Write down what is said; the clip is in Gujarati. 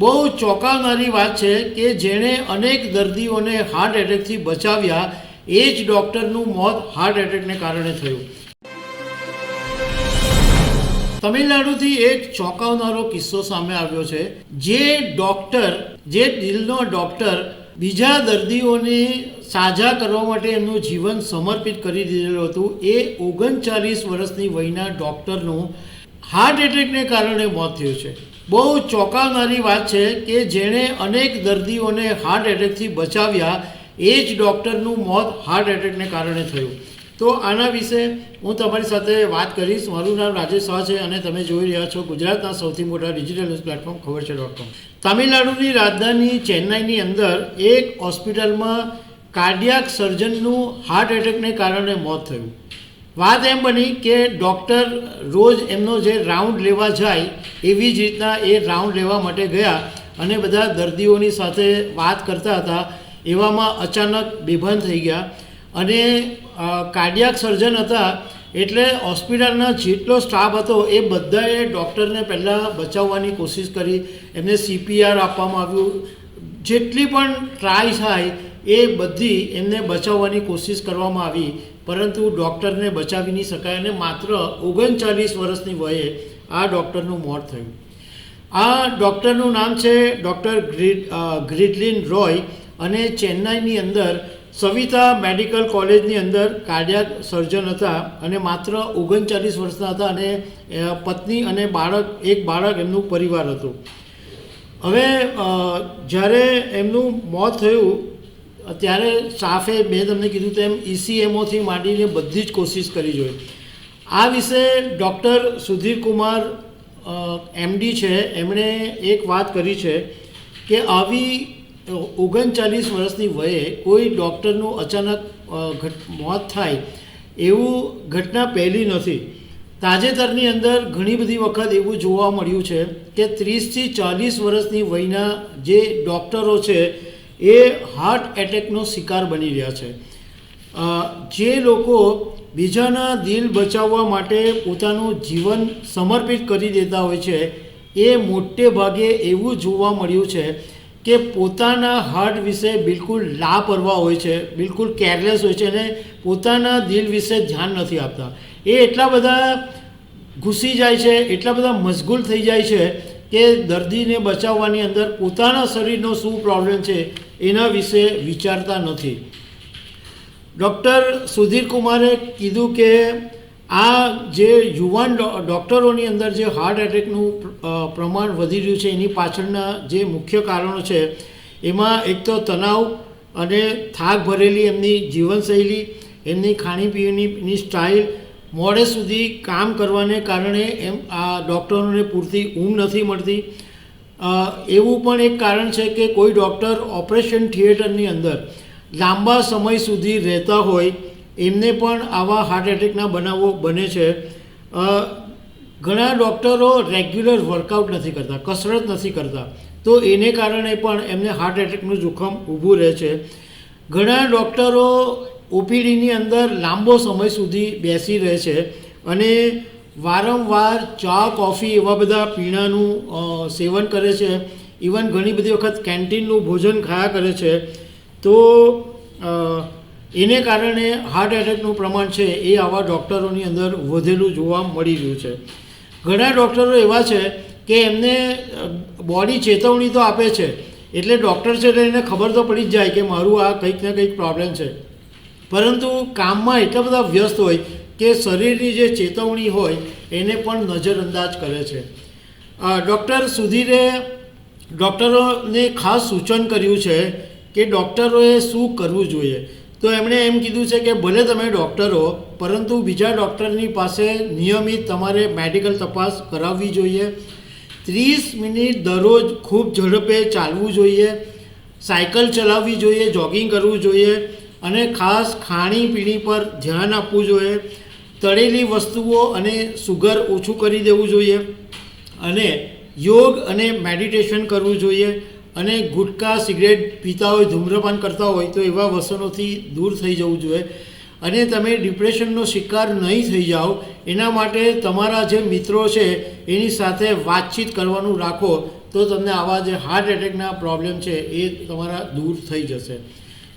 બહુ ચોંકાવનારી વાત છે કે જેણે અનેક દર્દીઓને હાર્ટ એટેકથી બચાવ્યા, એ જ ડૉક્ટરનું મોત હાર્ટ એટેકને કારણે થયું. તમિલનાડુથી એક ચોંકાવનારો કિસ્સો સામે આવ્યો છે. જે ડૉક્ટર, જે દિલનો ડૉક્ટર બીજા દર્દીઓને સાજા કરવા માટે એમનું જીવન સમર્પિત કરી દીધેલું હતું, એ ઓગણચાલીસ વર્ષની વયના ડૉક્ટરનું હાર્ટ એટેકને કારણે મોત થયું છે. બહુ ચોંકાવનારી વાત છે કે જેણે અનેક દર્દીઓને હાર્ટ એટેકથી બચાવ્યા, એ જ ડૉક્ટરનું મોત હાર્ટ એટેકને કારણે થયું. તો આના વિશે હું તમારી સાથે વાત કરીશ. મારું નામ રાજેશ શાહ છે અને તમે જોઈ રહ્યા છો ગુજરાતના સૌથી મોટા ડિજિટલ ન્યૂઝ પ્લેટફોર્મ ખબર છે ડોટ કોમ તમિલનાડુની રાજધાની ચેન્નાઈની અંદર એક હોસ્પિટલમાં કાર્ડિયાક સર્જનનું હાર્ટ એટેકને કારણે મોત થયું. વાત એમ બની કે ડૉક્ટર રોજ એમનો જે રાઉન્ડ લેવા જાય, એવી જ રીતના એ રાઉન્ડ લેવા માટે ગયા અને બધા દર્દીઓની સાથે વાત કરતા હતા. એવામાં અચાનક બેભાન થઈ ગયા અને કાર્ડિયાક સર્જન હતા એટલે હોસ્પિટલના જેટલો સ્ટાફ હતો એ બધાએ ડૉક્ટરને પહેલાં બચાવવાની કોશિશ કરી. એમને સીપીઆર આપવામાં આવ્યું. જેટલી પણ ટ્રાય થાય એ બધી એમને બચાવવાની કોશિશ કરવામાં આવી, પરંતુ ડૉક્ટરને બચાવી નહીં શકાય અને માત્ર ઓગણચાલીસ વર્ષની વયે આ ડૉક્ટરનું મોત થયું. આ ડૉક્ટરનું નામ છે ડૉક્ટર ગ્રીડ ગ્રીડલિન રોય અને ચેન્નાઈની અંદર સવિતા મેડિકલ કોલેજની અંદર કાર્ડિયાક સર્જન હતા અને માત્ર ઓગણચાલીસ વર્ષના હતા અને પત્ની અને બાળક, એક બાળક એમનું પરિવાર હતું. હવે જ્યારે એમનું મોત થયું ત્યારે સ્ટાફે મેં તમને કીધું તેમ ઈસીએમઓથી માંડીને બધી જ કોશિશ કરી જોઈએ આ વિશે ડૉક્ટર સુધીર કુમાર એમડી છે, એમણે એક વાત કરી છે કે આવી ઓગણચાલીસ વર્ષની વયે કોઈ ડૉક્ટરનું અચાનક મોત થાય એવું ઘટના પહેલી નથી. તાજેતરની અંદર ઘણી બધી વખત એવું જોવા મળ્યું છે કે ત્રીસથી ચાલીસ વર્ષની વયના જે ડૉક્ટરો છે એ હાર્ટ એટેકનો શિકાર બની રહ્યા છે. જે લોકો બીજાના દિલ બચાવવા માટે પોતાનું જીવન સમર્પિત કરી દેતા હોય છે, એ મોટે ભાગે એવું જોવા મળ્યું છે કે પોતાના હાર્ટ વિશે બિલકુલ લાપરવાહ હોય છે, બિલકુલ કેરલેસ હોય છે અને પોતાના દિલ વિશે ધ્યાન નથી આપતા. એ એટલા બધા ઘૂસી જાય છે, એટલા બધા મશગુલ થઈ જાય છે કે દર્દીને બચાવવાની અંદર પોતાના શરીરનો શું પ્રોબ્લેમ છે એના વિશે વિચારતા નથી. ડૉક્ટર સુધીર કુમારે કીધું કે આ જે યુવાન ડૉક્ટરોની અંદર જે હાર્ટ એટેકનું પ્રમાણ વધી રહ્યું છે, એની પાછળના જે મુખ્ય કારણો છે, એમાં એક તો તણાવ અને થાક ભરેલી એમની જીવનશૈલી, એમની ખાણીપીણીની સ્ટાઇલ મોડે સુધી કામ કરવાને કારણે એમ આ ડૉક્ટરોને પૂરતી ઊંઘ નથી મળતી. એવું પણ એક કારણ છે કે કોઈ ડૉક્ટર ઓપરેશન થિયેટરની અંદર લાંબા સમય સુધી રહેતા હોય, એમને પણ આવા હાર્ટ એટેકના બનાવો બને છે. ઘણા ડૉક્ટરો રેગ્યુલર વર્કઆઉટ નથી કરતા, કસરત નથી કરતા. તો એને કારણે પણ એમને હાર્ટ એટેકનું જોખમ ઊભું રહે છે. ઘણા ડૉક્ટરો ઓપીડીની અંદર લાંબો સમય સુધી બેસી રહે છે અને વારંવાર ચા, કોફી એવા બધા પીણાનું સેવન કરે છે. ઇવન ઘણી બધી વખત કેન્ટીનનું ભોજન ખાયા કરે છે. તો એને કારણે હાર્ટ એટેકનું પ્રમાણ છે એ આવા ડૉક્ટરોની અંદર વધેલું જોવા મળી રહ્યું છે. ઘણા ડૉક્ટરો એવા છે કે એમને બોડી ચેતવણી તો આપે છે. એટલે ડૉક્ટર છે એટલે એને ખબર તો પડી જ જાય કે મારું આ કંઈક ને કંઈક પ્રોબ્લેમ છે. પરંતુ કામમાં એટલા બધા વ્યસ્ત હોય કે શરીરની જે ચેતવણી હોય, એને પણ નજરઅંદાજ કરે છે. ડૉક્ટર સુધીરે ડૉક્ટરોને ખાસ સૂચન કર્યું છે કે ડૉક્ટરોએ શું કરવું જોઈએ. તો એમણે એમ કીધું છે કે ભલે તમે ડૉક્ટર, પરંતુ બીજા ડૉક્ટરની પાસે નિયમિત તમારે મેડિકલ તપાસ કરાવવી જોઈએ. ત્રીસ મિનિટ દરરોજ ખૂબ ઝડપે ચાલવું જોઈએ. સાયકલ ચલાવવી જોઈએ, જોગિંગ કરવું જોઈએ. અને ખાસ ખાણીપીણી પર ધ્યાન આપવું જોઈએ. તળેલી વસ્તુઓ અને સુગર ઓછું કરી દેવું જોઈએ અને યોગ અને મેડિટેશન કરવું જોઈએ અને ગુટકા સિગરેટ પીતા હોય, ધૂમ્રપાન કરતા હોય તો એવા વસનોથી દૂર થઈ જવું જોઈએ. અને તમે ડિપ્રેશનનો શિકાર નહીં થઈ જાઓ. એના માટે તમારા જે મિત્રો છે એની સાથે વાતચીત કરવાનું રાખો તો તમને આવા જે હાર્ટ એટેકના પ્રોબ્લેમ છે એ તમારા દૂર થઈ જશે.